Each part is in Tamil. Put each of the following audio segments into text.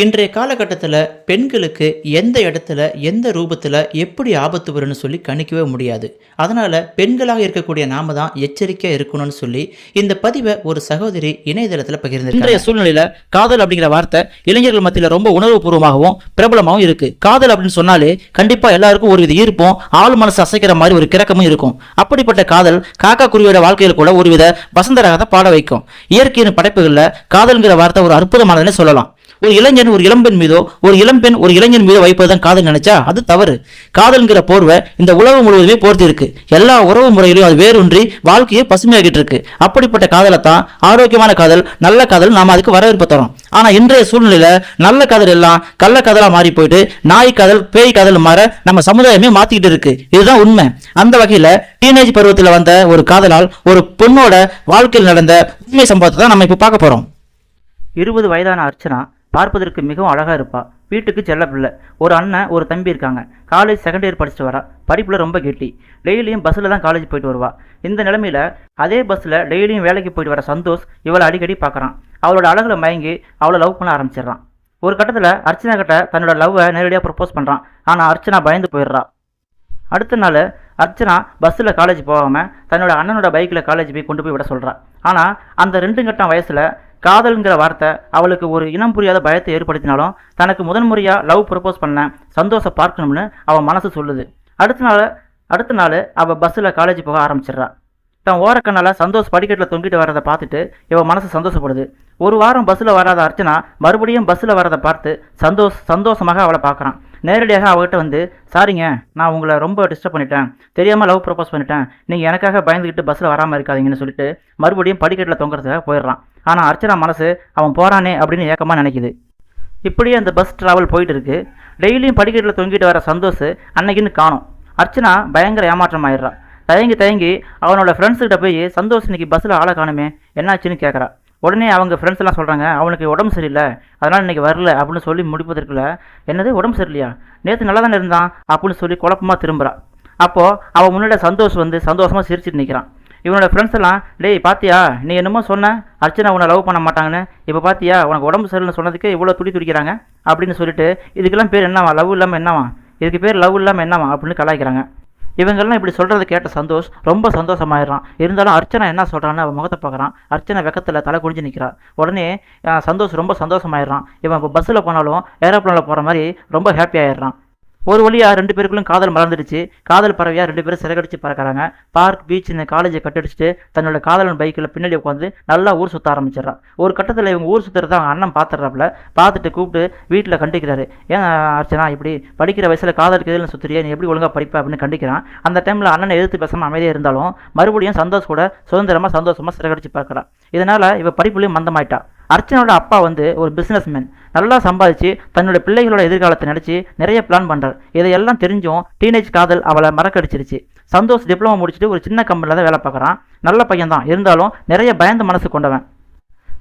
இன்றைய காலகட்டத்தில் பெண்களுக்கு எந்த இடத்துல எந்த ரூபத்தில் எப்படி ஆபத்து வரும்னு சொல்லி கணிக்கவே முடியாது. அதனால் பெண்களாக இருக்கக்கூடிய நாம தான் எச்சரிக்கையாக இருக்கணும்னு சொல்லி இந்த பதிவை ஒரு சகோதரி இணையதளத்தில் பகிர்ந்து இன்றைய சூழ்நிலையில் காதல் அப்படிங்கிற வார்த்தை இளைஞர்கள் மத்தியில் ரொம்ப உணர்வுபூர்வமாகவும் பிரபலமாகவும் இருக்கு. காதல் அப்படின்னு சொன்னாலே கண்டிப்பாக எல்லாருக்கும் ஒரு வித ஈர்ப்பும் ஆள் மனசு அசைக்கிற மாதிரி ஒரு கிரக்கமும் இருக்கும். அப்படிப்பட்ட காதல் காக்கா குருவியோட வாழ்க்கையில் கூட ஒருவித வசந்தராக பாட வைக்கும். இயற்கையின் படைப்புகளில் காதல்ங்கிற வார்த்தை ஒரு அற்புதமானதுன்னு சொல்லலாம். ஒரு இளைஞன் ஒரு இளம்பெண் மீதோ ஒரு இளம்பெண் ஒரு இளைஞன் மீதோ வைப்பதுதான் காதல் நினைச்சா அது தவறு. காதல்ங்கிற போர்வை இந்த உலகம் முழுவதுமே போர்த்தி இருக்கு எல்லா உறவு முறையிலும் அது வேரூன்றி வாழ்க்கையை பசுமையாகிட்டு இருக்கு அப்படிப்பட்ட காதலை தான் ஆரோக்கியமான காதல் நல்ல காதல் நாம அதுக்கு வரவேற்பு தரோம் ஆனா இன்றைய சூழ்நிலையில நல்ல காதல் எல்லாம் கள்ள காதலா மாறி போயிட்டு நாய் காதல் பேய் காதல் மாற நம்ம சமுதாயமே மாத்திக்கிட்டு இருக்கு இதுதான் உண்மை. அந்த வகையில டீனேஜ் பருவத்தில் வந்த ஒரு காதலால் ஒரு பொண்ணோட வாழ்க்கையில் நடந்த உண்மை சம்பவத்தை தான் நம்ம இப்போ பார்க்க போறோம். இருபது வயதான அர்ச்சனா பார்ப்பதற்கு மிகவும் அழகாக இருப்பாள் வீட்டுக்கு செல்ல பிள்ளை. ஒரு அண்ணன் ஒரு தம்பி இருக்காங்க. காலேஜ் செகண்ட் இயர் படிச்சுட்டு வரா. படிப்பில் ரொம்ப கெட்டி. டெய்லியும் பஸ்ஸில் தான் காலேஜ் போயிட்டு வருவா. இந்த நிலமையில அதே பஸ்ஸில் டெய்லியும் வேலைக்கு போயிட்டு வர சந்தோஷ் இவளை அடிக்கடி பார்க்குறான். அவளோட அழகில் மயங்கி அவளை லவ் பண்ண ஆரம்பிச்சிடுறான். ஒரு கட்டத்தில் அர்ச்சனா கிட்ட தன்னோட லவ்வை நேரடியாக ப்ரப்போஸ் பண்ணுறான் ஆனால் அர்ச்சனா பயந்து போயிடுறா. அடுத்த நாள் அர்ச்சனா பஸ்ஸில் காலேஜ் போகாமல் தன்னோட அண்ணனோட பைக்கில் காலேஜ் போய் கொண்டு போய் விட சொல்கிறா ஆனால் அந்த ரெண்டு கட்டம் வயசில் காதல்ங்கிற வார்த்தை அவளுக்கு ஒரு இனம் புரியாத பயத்தை ஏற்படுத்தினாலும் தனக்கு முதன் முறையாக லவ் ப்ரப்போஸ் பண்ண சந்தோஷம் பார்க்கணும்னு அவன் மனசு சொல்லுது. அடுத்த நாள் அடுத்த நாள் அவள் பஸ்ஸில் காலேஜ் போக ஆரம்பிச்சிடுறா. தன் ஓரக்கண்ணால் சந்தோஷ் படிக்கட்டில் தொங்கிட்டு வரதை பார்த்துட்டு இவன் மனசு சந்தோஷப்படுது. ஒரு வாரம் பஸ்ஸில் வராத அர்ச்சனா மறுபடியும் பஸ்ஸில் வரதை பார்த்து சந்தோஷ் சந்தோஷமாக அவளை பார்க்குறான். நேரடியாக அவகிட்ட வந்து சாரிங்க நான் உங்களை ரொம்ப டிஸ்டர்ப் பண்ணிட்டேன். தெரியாமல் லவ் ப்ரப்போஸ் பண்ணிட்டேன். நீங்கள் எனக்காக பயந்துக்கிட்டு பஸ்ஸில் வராமல் இருக்காதீங்கன்னு சொல்லிட்டு மறுபடியும் படிக்கட்டில் தொங்குறதுக்காக போயிடுறான். ஆனால் அர்ச்சனா மனசு அவன் போகிறானே அப்படின்னு ஏக்கமாக நினைக்குது. இப்படியே அந்த பஸ் ட்ராவல் போயிட்டு இருக்கு டெய்லியும் படிக்கட்டில் தொங்கிட்டு வர சந்தோஷ் அன்னைக்குன்னு காணும். அர்ச்சனா பயங்கர ஏமாற்றம் ஆயிடுறா தயங்கி தயங்கி அவனோட ஃப்ரெண்ட்ஸுக்கிட்ட போய் சந்தோஷ் இன்னைக்கு பஸ்ஸில் ஆளை காணுமே என்னாச்சுன்னு கேட்குறா உடனே அவங்க ஃப்ரெண்ட்ஸ் எல்லாம் சொல்கிறாங்க அவனுக்கு உடம்பு சரியில்லை அதனால் இன்னைக்கு வரல அப்படின்னு சொல்லி முடிப்பதற்குள்ள என்னது உடம்பு சரியில்லையா? நேற்று நல்லா தானே இருந்தான்? அப்படின்னு சொல்லி குழப்பமாக திரும்புகிறான் அப்போது அவன் முன்னாடி சந்தோஷ் வந்து சந்தோஷமாக சிரிச்சிட்டு நிற்கிறான் இவனோட ஃப்ரெண்ட்ஸ் எல்லாம் டேய் பாத்தியா நீ என்னமோ சொன்ன அர்ச்சனா உன்னை லவ் பண்ண மாட்டாங்கன்னு. இப்போ பாத்தியா உனக்கு உடம்பு சரியில்லை சொன்னதுக்கு இவ்வளோ துடி துடிக்கிறாங்க. அப்படின்னு சொல்லிட்டு இதுக்கெல்லாம் பேர் என்னவா? லவ் இல்லாமல் என்னவா? இதுக்கு பேர் லவ் இல்லாமல் என்னவா? அப்படின்னு கலாய்க்கிறாங்க. இவங்கெல்லாம் இப்படி சொல்கிறத கேட்ட சந்தோஷ் ரொம்ப சந்தோஷமாயிடுறான். இருந்தாலும் அர்ச்சனா என்ன சொல்கிறான்னு அவன் முகத்தை பார்க்குறான். அர்ச்சனை வெக்கத்தில் தலை குடிஞ்சு நிற்கிறாள் உடனே சந்தோஷ் ரொம்ப சந்தோஷமாயிடுறான். இவன் இப்போ பஸ்ஸில் போனாலும் ஏரோப்ளேனில் போகிற மாதிரி ரொம்ப ஹாப்பி ஆயிடுறான். ஒரு வழியாக ரெண்டு பேருக்குள்ளும் காதல் மலர்ந்துடுச்சு. காதல் பறவையாக ரெண்டு பேரும் சிறகடிச்சு பறக்கிறாங்க. பார்க் பீச் இந்த காலேஜை கட்டடிச்சுட்டு தன்னோட காதலன் பைக்கில் பின்னாடி உட்காந்து நல்லா ஊர் சுற்ற ஆரம்பிச்சிடறான். ஒரு கட்டத்தில் இவங்க ஊர் சுற்றுறத அவங்க அண்ணன் பார்த்துட்றாப்புல பார்த்துட்டு கூப்பிட்டு வீட்டில் கண்டிக்கிறாரு. ஏன் அர்ச்சனா இப்படி படிக்கிற வயசில் காதல் எதிரில் சுற்றுறியா நீ எப்படி ஒழுங்காக படிப்ப? அப்படின்னு கண்டிக்கிறான். அந்த டைமில் அண்ணனை எதிர்த்து பேசாமல் அமைதியாக இருந்தாலும் மறுபடியும் சந்தோஷ் கூட சுதந்திரமாக சந்தோஷமாக சிறகடிச்சு பார்க்குறான் இதனால் இவ படிப்புலையும் மந்தமாயிட்டா. அர்ச்சனோட அப்பா வந்து ஒரு பிஸ்னஸ்மேன் நல்லா சம்பாதிச்சு தன்னோட பிள்ளைகளோட எதிர்காலத்தை நினச்சி நிறைய பிளான் பண்ணுறார் இதையெல்லாம் தெரிஞ்சும் டீனேஜ் காதல் அவளை மறக்கடிச்சிருச்சு. சந்தோஷ் டிப்ளமோ முடிச்சுட்டு ஒரு சின்ன கம்பெனியில் தான் வேலை பார்க்குறான். நல்ல பையன் தான். இருந்தாலும் நிறைய பயந்த மனசு கொண்டவன்.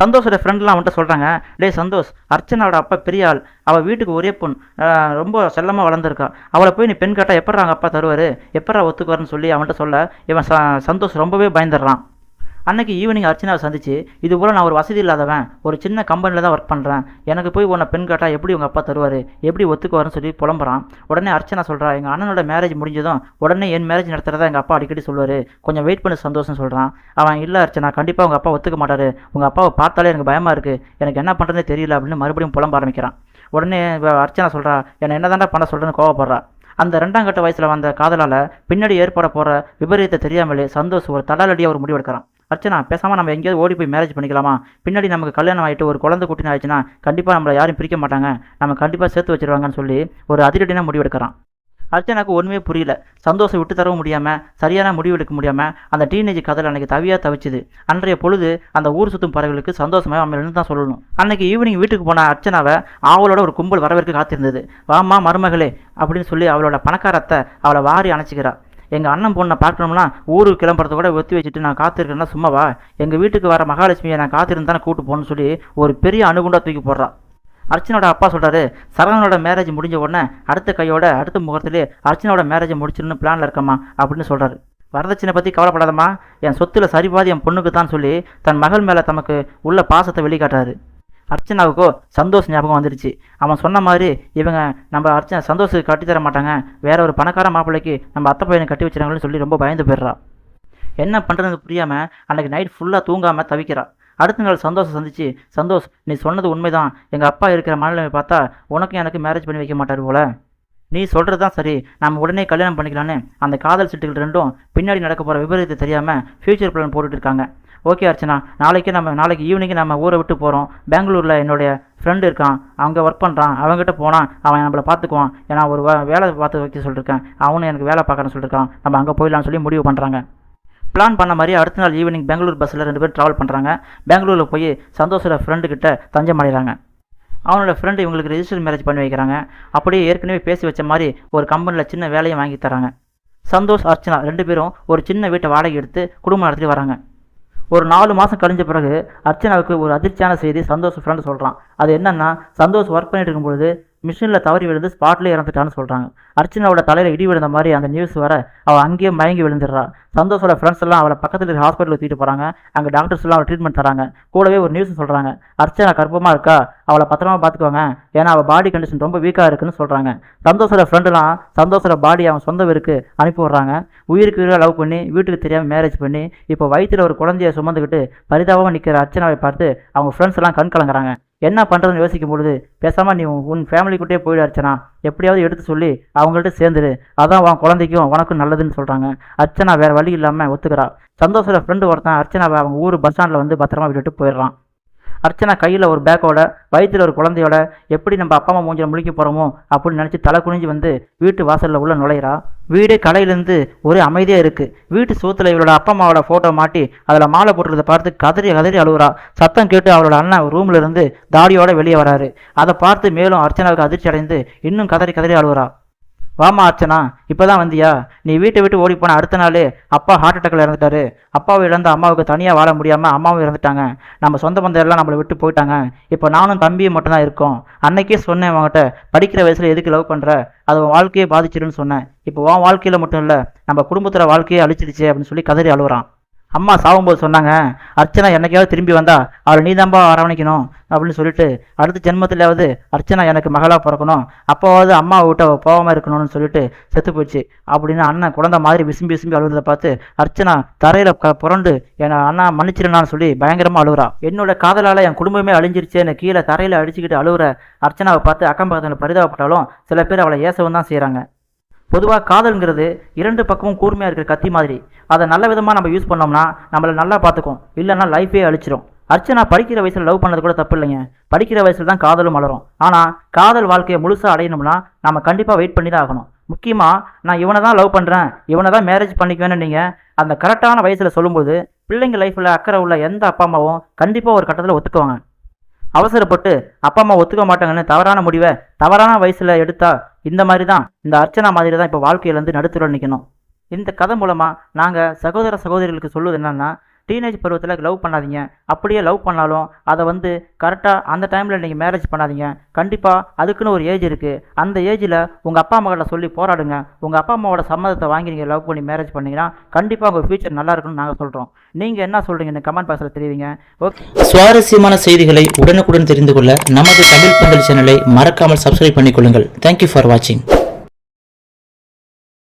சந்தோஷோட ஃப்ரெண்ட்லாம் அவன்கிட்ட சொல்கிறாங்க டே சந்தோஷ் அர்ச்சனாவோட அப்பா பெரிய ஆள். அவள் வீட்டுக்கு ஒரே பொண் ரொம்ப செல்லமாக வளர்ந்துருக்கா. அவளை போய் நீ பெண் கேட்டால் எப்பட்றா அவங்க அப்பா தருவார்? எப்பட்றா ஒத்துக்குவாருன்னு சொல்லி அவன்கிட்ட சொல்ல இவன் ச சந்தோஷ் ரொம்பவே பயந்துடுறான். அன்னைக்கு ஈவினிங் அர்ச்சனாவை சந்திச்சு இது போல் நான் ஒரு வசதி இல்லாதவன் ஒரு சின்ன கம்பெனியில் தான் ஒர்க் பண்ணுறேன் எனக்கு போய் உன்னை பெண் கேட்டால் எப்படி உங்கள் அப்பா தருவார்? எப்படி ஒத்துக்குவாருன்னு சொல்லி புலம்புறான். உடனே அர்ச்சனா சொல்கிறா எங்கள் அண்ணனோட மேரேஜ் முடிஞ்சதும் உடனே என் மேரேஜ் நடத்துகிறதா எங்கள் அப்பா அடிக்கடி சொல்லுவார். கொஞ்சம் வெயிட் பண்ணி சந்தோஷம் சொல்கிறான் அவன் இல்லை அர்ச்சனா கண்டிப்பாக உங்கள் அப்பா ஒத்துக்க மாட்டார். உங்கள் அப்பாவை பார்த்தாலே எனக்கு பயமாக இருக்குது எனக்கு என்ன பண்ணுறதுனே தெரியல அப்படின்னு மறுபடியும் புலம்ப ஆரம்பிக்கிறான். உடனே அர்ச்சனா சொல்கிறா என்னை என்ன பண்ண சொல்கிறேன்னு கோவப்படுறா. அந்த ரெண்டாம் கட்ட வயசில் வந்த காதலால் பின்னாடி ஏற்பட போகிற விபரீதத்தை தெரியாமலே சந்தோஷ் ஒரு தடாலடியாக ஒரு முடிவெடுக்கிறான். அர்ச்சனா பேசாமல் நம்ம எங்கேயாவது ஓடி போய் மேரேஜ் பண்ணிக்கலாமா? பின்னாடி நமக்கு கல்யாணம் ஆகிட்டு ஒரு குழந்தை குட்டின்னு ஆயிடுச்சுன்னா கண்டிப்பாக நம்மளை யாரும் பிரிக்க மாட்டாங்க. நம்ம கண்டிப்பாக சேர்த்து வச்சிருவாங்கன்னு சொல்லி ஒரு அதிரடினா முடிவெடுக்கிறான். அர்ச்சனாக்கு ஒன்றுமே புரியல. சந்தோஷம் விட்டு தரவும் முடியாமல் சரியான முடிவு எடுக்க முடியாமல் அந்த டீனேஜ் கதையில் அன்றைக்கி தவியாக தவிச்சுது. அன்றைய பொழுது அந்த ஊர் சுற்றும் பறவைகளுக்கு சந்தோஷமாக அவன் தான் சொல்லணும். அன்றைக்கி ஈவினிங் வீட்டுக்கு போன அர்ச்சனாவை அவளோட ஒரு கும்பல் வரவேற்க காத்திருந்தது. வாமா மருமகளே அப்படின்னு சொல்லி அவளோட பணக்காரத்தை அவளை வாரி அணைச்சிக்கிறா. எங்கள் அண்ணன் பொண்ணை பார்க்கணும்னா ஊருக்கு கிளம்புறத கூட ஒத்தி வச்சுட்டு நான் காத்திருக்கேன்னா சும்மாவா எங்கள் வீட்டுக்கு வர மகாலட்சுமியை நான் காத்திருந்தானே கூட்டு போகணும்னு சொல்லி ஒரு பெரிய அணுகுண்டா தூக்கி போடுறான் அர்ச்சனோட அப்பா சொல்கிறாரு சரவணனோட மேரேஜ் முடிஞ்ச உடனே அடுத்த கையோட அடுத்த முகத்திலே அர்ச்சனோட மேரேஜை முடிச்சிடணும் பிளானில் இருக்கம்மா அப்படின்னு சொல்கிறாரு வரதட்சணை பற்றி கவலைப்படாதம்மா என் சொத்தில் சரிபாதி என் பொண்ணுக்கு தான் சொல்லி தன் மகள் மேலே தமக்கு உள்ள பாசத்தை வெளிக்காட்டுறாரு. அர்ச்சனாவுக்கோ சந்தோஷ் ஞாபகம் வந்துடுச்சு அவன் சொன்ன மாதிரி இவங்க நம்ம அர்ச்சனை சந்தோஷம் கட்டி தர மாட்டாங்க. வேற ஒரு பணக்கார மாப்பிள்ளைக்கு நம்ம அத்தை பையனை கட்டி வச்சிருக்காங்கன்னு சொல்லி ரொம்ப பயந்து போயிடுறா. என்ன பண்ணுறதுன்னு புரியாமல் அன்றைக்கி நைட் ஃபுல்லாக தூங்காமல் தவிக்கிறா. அடுத்த நாள் சந்தோஷம் சந்திச்சு சந்தோஷ் நீ சொன்னது உண்மைதான். எங்கள் அப்பா இருக்கிற மனநிலைமை பார்த்தா உனக்கும் எனக்கு மேரேஜ் பண்ணி வைக்க மாட்டார் போல. நீ சொல்கிறது தான் சரி. நம்ம உடனே கல்யாணம் பண்ணிக்கலான்னு அந்த காதல் சிட்டுகள் ரெண்டும் பின்னாடி நடக்க போகிற விபரீதத்தை தெரியாமல் ஃப்யூச்சர் பிளான் போட்டுட்டு இருக்காங்க. ஓகே அர்ச்சனா நாளைக்கு நம்ம நாளைக்கு ஈவினிங் நம்ம ஊரை விட்டு போகிறோம் பெங்களூரில் என்னுடைய ஃப்ரெண்டு இருக்கான். அவங்க ஒர்க் பண்ணுறான் அவங்ககிட்ட போனால் அவன் நம்மளை பார்த்துக்குவான். ஏன்னா ஒரு வேலை பார்த்து வைக்க சொல்லியிருக்கேன் அவனும் எனக்கு வேலை பார்க்கணும்னு சொல்லியிருக்கான் நம்ம அங்கே போயிடலாம்னு சொல்லி முடிவு பண்ணுறாங்க பிளான் பண்ண மாதிரி அடுத்த நாள் ஈவினிங் பெங்களூர் பஸ்ஸில் ரெண்டு பேரும் ட்ராவல் பண்ணுறாங்க பெங்களூரில் போய் சந்தோஷோட ஃப்ரெண்டுக்கிட்ட தஞ்சம் அடைகிறாங்க. அவனோட ஃப்ரெண்டு இவங்களுக்கு ரிஜிஸ்டர் மேரேஜ் பண்ணி வைக்கிறாங்க. அப்படியே ஏற்கனவே பேசி வச்ச மாதிரி ஒரு கம்பெனியில் சின்ன வேலையை வாங்கி தராங்க சந்தோஷ் அர்ச்சனா ரெண்டு பேரும் ஒரு சின்ன வீட்டை வாடகை எடுத்து குடும்பம் நடத்திட்டு வராங்க. ஒரு நாலு மாதம் கழிஞ்ச பிறகு அர்ச்சனாவுக்கு ஒரு அதிர்ச்சியான செய்தி சந்தோஷ் ஃப்ரெண்டு சொல்கிறான் அது என்னென்னா சந்தோஷ் ஒர்க் பண்ணிட்டு இருக்கும்பொழுது மிஷினில் தவறி விழுந்து ஸ்பாட்லேயே இறந்துட்டான்னு சொல்கிறாங்க அர்ச்சனாவோட தலையில் இடி விழுந்த மாதிரி அந்த நியூஸ் வர அவள் அங்கேயே மயங்கி விழுந்துடுறா. சந்தோஷோட ஃப்ரெண்ட்ஸ் எல்லாம் அவளை பக்கத்தில் இருக்க ஹாஸ்பிட்டலுக்கு தூக்கிட்டு போகிறாங்க அங்கே டாக்டர்ஸ் எல்லாம் அவள் ட்ரீட்மெண்ட் தராங்க. கூடவே ஒரு நியூஸ் சொல்கிறாங்க அர்ச்சனா கர்ப்பமாக இருக்கா? அவளை பத்திரமா பார்த்துக்கோங்க. ஏன்னா அவள் பாடி கண்டிஷன் ரொம்ப வீக்காக இருக்குன்னு சொல்கிறாங்க சந்தோஷோட ஃப்ரெண்டுலாம் சந்தோஷோட பாடி அவன் சொந்த வீருக்கு அனுப்பி விட்றாங்க. உயிருக்கு உயிராக லவ் பண்ணி வீட்டுக்கு தெரியாமல் மேரேஜ் பண்ணி இப்போ வயிற்றில் ஒரு குழந்தைய சுமந்துக்கிட்டு பரிதாபமாக நிற்கிற அர்ச்சனாவை பார்த்து அவங்க ஃப்ரெண்ட்ஸ் எல்லாம் கண் கலங்குறாங்க. என்ன பண்ணுறதுன்னு யோசிக்கும் பொழுது பேசாமல் நீ உன் ஃபேமிலிக்கிட்டே போயிடு அர்ச்சனா. எப்படியாவது எடுத்து சொல்லி அவங்கள்ட்ட சேர்ந்துரு. அதான் உன் குழந்தைக்கும் உனக்கும் நல்லதுன்னு சொல்கிறாங்க அர்ச்சனா வேறு வழி இல்லாமல் ஒத்துக்கிறா. சந்தோஷோட ஃப்ரெண்டு ஒருத்தன் அர்ச்சனாவை அவங்க ஊர் பஸ் ஸ்டாண்டில் வந்து பத்திரமா விட்டுட்டு போயிடுறான். அர்ச்சனா கையில் ஒரு பேக்கோட வயிற்றில் ஒரு குழந்தையோட எப்படி நம்ம அப்பா அம்மா மூஞ்சில் முழிக்க போகிறோமோ அப்படின்னு நினச்சி தலை குனிஞ்சு வந்து வீட்டு வாசலில் உள்ள நுழையிறா. வீடே கடையிலேருந்து ஒரே அமைதியாக இருக்குது வீட்டு சோத்துல இவளோட அப்பா அம்மாவோட ஃபோட்டோ மாட்டி அதில் மாலை போட்டுறதை பார்த்து கதறி கதறி அழுகுறா சத்தம் கேட்டு அவளோட அண்ணன் ரூம்ல இருந்து தாடியோட வெளியே வராரு. அதை பார்த்து மேலும் அர்ச்சனாவுக்கு அதிர்ச்சி அடைந்து இன்னும் கதறி கதறி அழுகுறா வாமா அர்ச்சனா இப்பதான் வந்தியா? நீ வீட்டை விட்டு ஓடி போன அடுத்த நாள் அப்பா ஹார்ட் அட்டாக்ல இறந்துட்டாரு. அப்பாவை இழந்த அம்மாவுக்கு தனியாக வாழ முடியாமல் அம்மாவும் இறந்துட்டாங்க. நம்ம சொந்த பந்தம் எல்லாம் நம்மளை விட்டு போயிட்டாங்க. இப்போ நானும் தம்பியும் மட்டும்தான் இருக்கோம். அன்னைக்கே சொன்னேன் அவங்ககிட்ட படிக்கிற வயசில் எதுக்கு லவ் பண்ணுற அது உன் வாழ்க்கையை பாதிச்சிடுன்னு சொன்னேன். இப்போ உன் வாழ்க்கையில் மட்டும் இல்லை நம்ம குடும்பத்தில் வாழ்க்கையை அழிச்சிடுச்சு அப்படின்னு சொல்லி கதறி அழுகுறான் அம்மா சாகும்போது சொன்னாங்க அர்ச்சனா என்னைக்காவது திரும்பி வந்தா அவளை நீதாம்பா அரவணைக்கணும் அப்படின்னு சொல்லிட்டு அடுத்த ஜென்மத்திலாவது அர்ச்சனா எனக்கு மகளாக பிறக்கணும் அப்போவாவது அம்மா விட்டு போகாமல் இருக்கணும்னு சொல்லிட்டு செத்து போச்சு அப்படின்னு அண்ணன் குழந்தை மாதிரி விசும்பி விசும்பி அழுகிறத பார்த்து அர்ச்சனா தரையில் க புரண்டு என் அண்ணா மன்னிச்சிருந்தான்னு சொல்லி பயங்கரமாக அழுகுறா. என்னோட காதலால் என் குடும்பமே அழிஞ்சிருச்சேன்னு கீழே தரையில் அடிச்சுக்கிட்டு அழுகுற அர்ச்சனாவை பார்த்து அக்கம் பக்கத்தில் பரிதாபப்பட்டாலும் சில பேர் அவளை ஏசவும் தான் செய்கிறாங்க பொதுவாக காதல்ங்கிறது இரண்டு பக்கமும் கூர்மையாக இருக்கிற கத்தி மாதிரி. அதை நல்ல விதமாக நம்ம யூஸ் பண்ணோம்னா நம்மளை நல்லா பார்த்துக்கும் இல்லைன்னா லைஃபே அழிச்சிரும். அர்ச்சனா படிக்கிற வயசில் லவ் பண்ணது கூட தப்பு இல்லைங்க. படிக்கிற வயசில் தான் காதலும் வளரும் ஆனால் காதல் வாழ்க்கையை முழுசாக அடையணும்னா நம்ம கண்டிப்பாக வெயிட் பண்ணி தான் ஆகணும். முக்கியமாக நான் இவனை தான் லவ் பண்ணுறேன் இவனை தான் மேரேஜ் பண்ணிக்குவேன்னு நீங்கள் அந்த கரெக்டான வயசில் சொல்லும்போது பிள்ளைங்க லைஃப்பில் அக்கறை உள்ள எந்த அப்பா அம்மாவும் கண்டிப்பாக ஒரு கட்டத்தில் ஒத்துக்குவாங்க. அவசரப்பட்டு அப்பா அம்மா ஒத்துக்க மாட்டாங்கன்னு தவறான முடிவை தவறான வயசில் எடுத்தா இந்த மாதிரி தான் இந்த அர்ச்சனா மாதிரி தான் இப்போ வாழ்க்கையிலேருந்து நடுத்துற நிற்கணும் இந்த கதை மூலமாக நாங்கள் சகோதர சகோதரிகளுக்கு சொல்லுவது என்னன்னா டீனேஜ் பருவத்தில் லவ் பண்ணாதீங்க. அப்படியே லவ் பண்ணாலும் அதை வந்து கரெக்டாக அந்த டைமில் நீங்கள் மேரேஜ் பண்ணாதீங்க. கண்டிப்பாக அதுக்குன்னு ஒரு ஏஜ் இருக்குது அந்த ஏஜில் உங்கள் அப்பா அம்மாக்கிட்ட சொல்லி போராடுங்க. உங்கள் அப்பா அம்மாவோட சம்மதத்தை வாங்கி நீங்கள் லவ் பண்ணி மேரேஜ் பண்ணிங்கன்னா கண்டிப்பாக உங்கள் ஃபியூச்சர் நல்லா இருக்கும்னு நாங்கள் சொல்கிறோம் நீங்கள் என்ன சொல்கிறீங்கன்னு கமெண்ட் பாக்ஸில் தெரிவிங்க. ஓகே சுவாரஸ்யமான செய்திகளை உடனுக்குடன் தெரிந்து கொள்ள நமது தமிழ் பந்தல் சேனலை மறக்காமல் சப்ஸ்கிரைப் பண்ணிக்கொள்ளுங்கள். தேங்க்யூ ஃபார் வாட்சிங்